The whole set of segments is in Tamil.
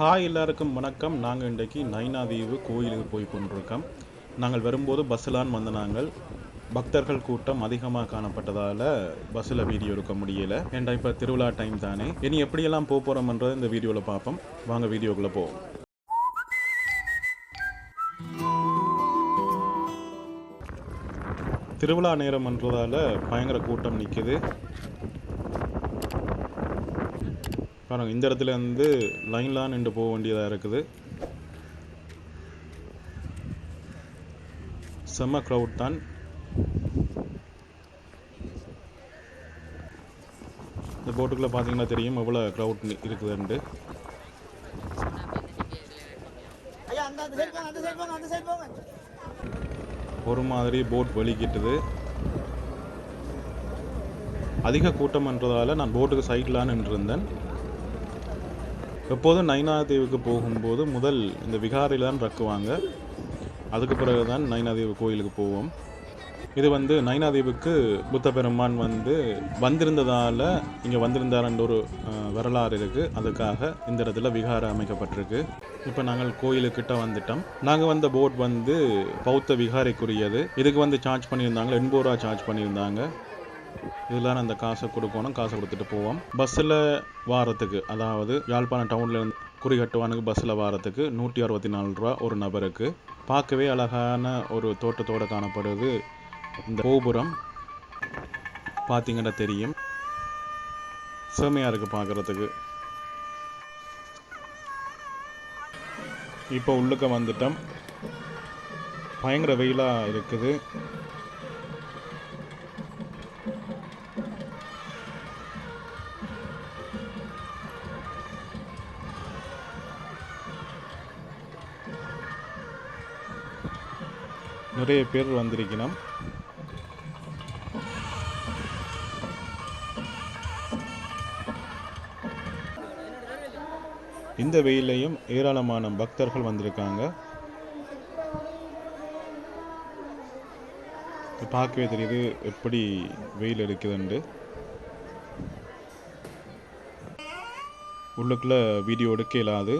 ஹாய் எல்லாருக்கும் வணக்கம். நாங்கள் இன்றைக்கு நைனாதீவு கோயிலுக்கு போய் கொண்டிருக்கோம். நாங்கள் வரும்போது பஸ்ஸிலான் வந்த நாங்கள். பக்தர்கள் கூட்டம் அதிகமாக காணப்பட்டதால் பஸ்ஸில் வீடியோ எடுக்க முடியல. ஏன்டா இப்போ திருவிழா டைம் தானே? இனி எப்படியெல்லாம் போக போகிறோம்ன்றதை இந்த வீடியோவில் பார்ப்போம் வாங்க வீடியோக்குள்ளே போவோம். திருவிழா நேரம்ன்றதால் பயங்கர கூட்டம் நிற்கிது பாருங்க இந்த இடத்துல இருந்து லைன்லாம் நின்று போக வேண்டியதாக இருக்குது. செம்ம க்ரௌட் தான். இந்த போட்டுக்குள்ளே பார்த்தீங்கன்னா தெரியும் எவ்வளோ க்ரௌட் இருக்குதுன்ட்டு. ஒரு மாதிரி போட் வெளிக்கிட்டுது அதிக கூட்டம்ன்றதால நான் போட்டுக்கு சைடில் நின்றுருந்தேன். எப்போதும் நைனாதீவுக்கு போகும்போது முதல் இந்த விகாரையில் தான் இறக்குவாங்க. அதுக்கு பிறகு தான் நைனாதீவு கோயிலுக்கு போவோம். இது வந்து நைனாதீவுக்கு புத்த பெருமான் வந்து வந்திருந்ததால் இங்கே வந்திருந்தாருன்ற ஒரு வரலாறு இருக்குது அதுக்காக இந்த இடத்துல விகாரம் அமைக்கப்பட்டிருக்கு. இப்போ நாங்கள் கோயிலுக்கிட்ட வந்துட்டோம். நாங்கள் வந்த போட் வந்து பௌத்த விகாரைக்குரியது. இதுக்கு வந்து சார்ஜ் பண்ணியிருந்தாங்க. எண்பது ரூபா சார்ஜ் பண்ணியிருந்தாங்க. இதெல்லாம் அந்த காசை கொடுக்கணும் காசை கொடுத்துட்டு போவோம். பஸ்ஸில் வாரத்துக்கு அதாவது யாழ்ப்பாணம் டவுன்லேருந்து குறிகட்டுவானுக்கு பஸ்ஸில் வாரத்துக்கு நூற்றி அறுபத்தி நாலு ரூபா ஒரு நபருக்கு. பார்க்கவே அழகான ஒரு தோட்டத்தோடு காணப்படுது. இந்த கோபுரம் பார்த்தீங்கன்னா தெரியும். செமையாக இருக்குது பார்க்குறதுக்கு. இப்போ உள்ளுக்க வந்துட்டோம். பயங்கர வெயிலாக இருக்குது. நிறைய பேர் வந்திருக்கணும். இந்த வெயிலையும் ஏராளமான பக்தர்கள் வந்திருக்காங்க. பார்க்கவே தெரியுது எப்படி வெயில் இருக்குதுண்டு உள்ளுக்குள்ள வீடியோ எடுக்க இல்லாது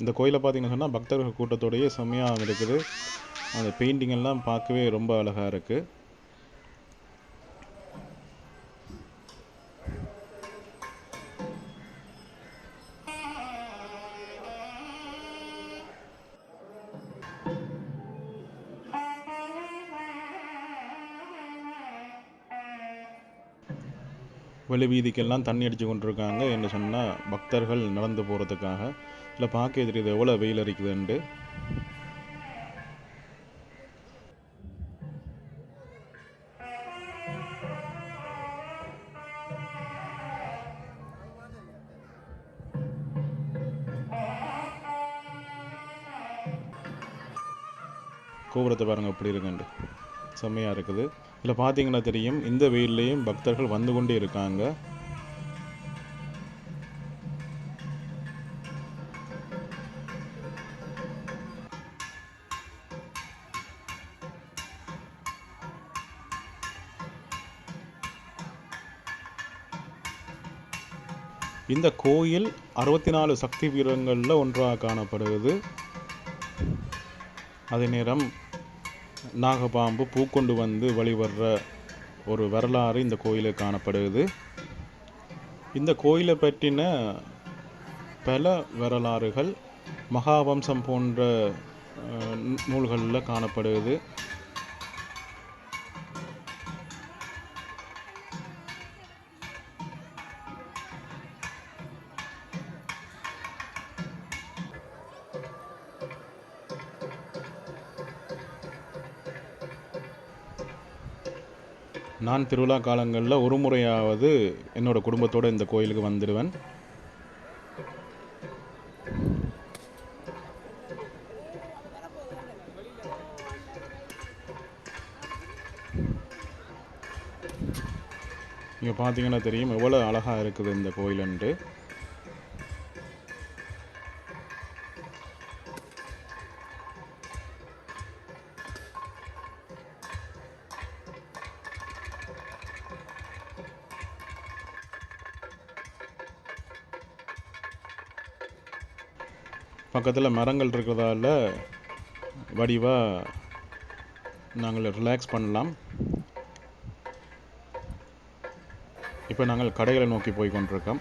இந்த கோயிலை பார்த்தீங்கன்னு சொன்னால் பக்தர்கள் கூட்டத்தோடையே செம்மையாக இருக்குது. அந்த பெயிண்டிங் எல்லாம் பார்க்கவே ரொம்ப அழகாக இருக்குது வெளி வீதிக்கெல்லாம் தண்ணி அடித்து கொண்டிருக்காங்க என்ன சொன்னால் பக்தர்கள் நடந்து போகிறதுக்காக இல்லை பார்க்க தெரியுது எவ்வளோ வெயில் அடிக்குதுன்ட்டு. கோபுரத்தை பாருங்கள் அப்படி இருக்குண்டு செம்மையாக இருக்குது. இதில் பார்த்தீங்கன்னா தெரியும் இந்த வெயில்லையும் பக்தர்கள் வந்து கொண்டே இருக்காங்க. இந்த கோயில் அறுபத்தி நாலு சக்தி பீடங்களில் ஒன்றாக காணப்படுவது அதே நேரம் நாகபாம்பு பூக்கொண்டு வந்து வழிபடுற ஒரு வரலாறு இந்த கோயிலில் காணப்படுகிறது. இந்த கோயிலை பற்றின பல வரலாறுகள் மகாவம்சம் போன்ற நூல்களில் காணப்படுகிறது. நான் திருவிழா காலங்களில் ஒரு முறையாவது என்னோட குடும்பத்தோடு இந்த கோயிலுக்கு வந்துடுவேன். இங்கே பார்த்தீங்கன்னா தெரியும் எவ்வளோ அழகாக இருக்குது இந்த கோயிலுன்ட்டு பக்கத்தில் மரங்கள் இருக்கிறதால வடிவாக நாங்கள் ரிலாக்ஸ் பண்ணலாம். இப்போ நாங்கள் கடைகளை நோக்கி போய் கொண்டிருக்கோம்.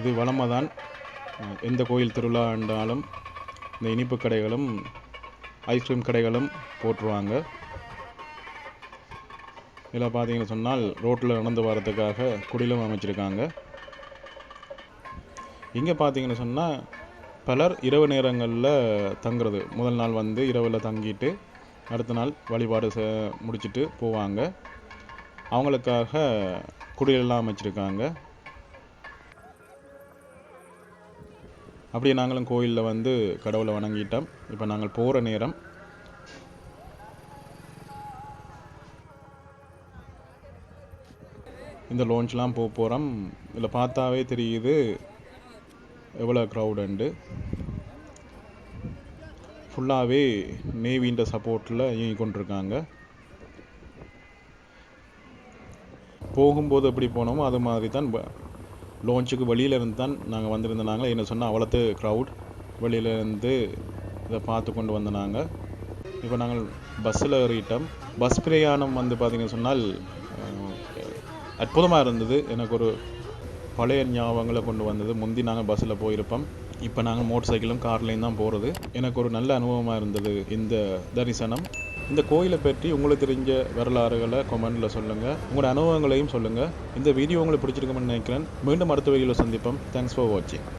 இது வளமாக தான் எந்த கோயில் திருவிழா என்றாலும் இந்த இனிப்பு கடைகளும் ஐஸ்கிரீம் கடைகளும் போட்டுருவாங்க இதில் பார்த்தீங்கன்னு சொன்னால் ரோட்டில் நடந்து வரதுக்காக குடிலும் அமைச்சிருக்காங்க. இங்கே பார்த்தீங்கன்னு சொன்னால் பலர் இரவு நேரங்களில் தங்குறது. முதல் நாள் வந்து இரவில் தங்கிட்டு அடுத்த நாள் வழிபாடு ச முடிச்சுட்டு போவாங்க. அவங்களுக்காக குடிலெல்லாம் அமைச்சிருக்காங்க. அப்படியே நாங்களும் கோயிலில் வந்து கடவுளை வணங்கிட்டோம். இப்போ நாங்கள் போகிற நேரம் இந்த லோன்ச்லாம் போக போகிறோம் இதில் பார்த்தாவே தெரியுது எவ்வளோ க்ரௌடுண்டு ஃபுல்லாகவே நேவின்ற சப்போர்ட்டில் இயங்கி கொண்டிருக்காங்க. போகும்போது எப்படி போனோமோ அது மாதிரி தான் லோன்ச்சுக்கு வெளியிலேருந்து தான் நாங்கள் வந்திருந்தாங்க என்ன சொன்னால் அவ்வளோத்து க்ரௌட் வெளியிலேருந்து இதை பார்த்து கொண்டு வந்தனாங்க இப்போ நாங்கள் பஸ்ஸில் ஏறிட்டோம். பஸ் பிரயாணம் வந்து பார்த்திங்கன்னு சொன்னால் அற்புதமாக இருந்தது. எனக்கு ஒரு பழைய ஞாபகங்களை கொண்டு வந்தது. முந்தி நாங்கள் பஸ்ஸில் போயிருப்போம். இப்போ நாங்கள் மோட்டர் சைக்கிளும் கார்லேயும் தான் போகிறது எனக்கு ஒரு நல்ல அனுபவமாக இருந்தது இந்த தரிசனம். இந்த கோயிலை பற்றி உங்களுக்கு தெரிஞ்ச வரலாறுகளை கொமெண்டில் சொல்லுங்கள் உங்களோட அனுபவங்களையும் சொல்லுங்கள் இந்த வீடியோ உங்களுக்கு பிடிச்சிருக்குமென்னு நினைக்கிறேன். மீண்டும் அடுத்த வீடியோவில் சந்திப்போம். தேங்க்ஸ் ஃபார் வாட்சிங்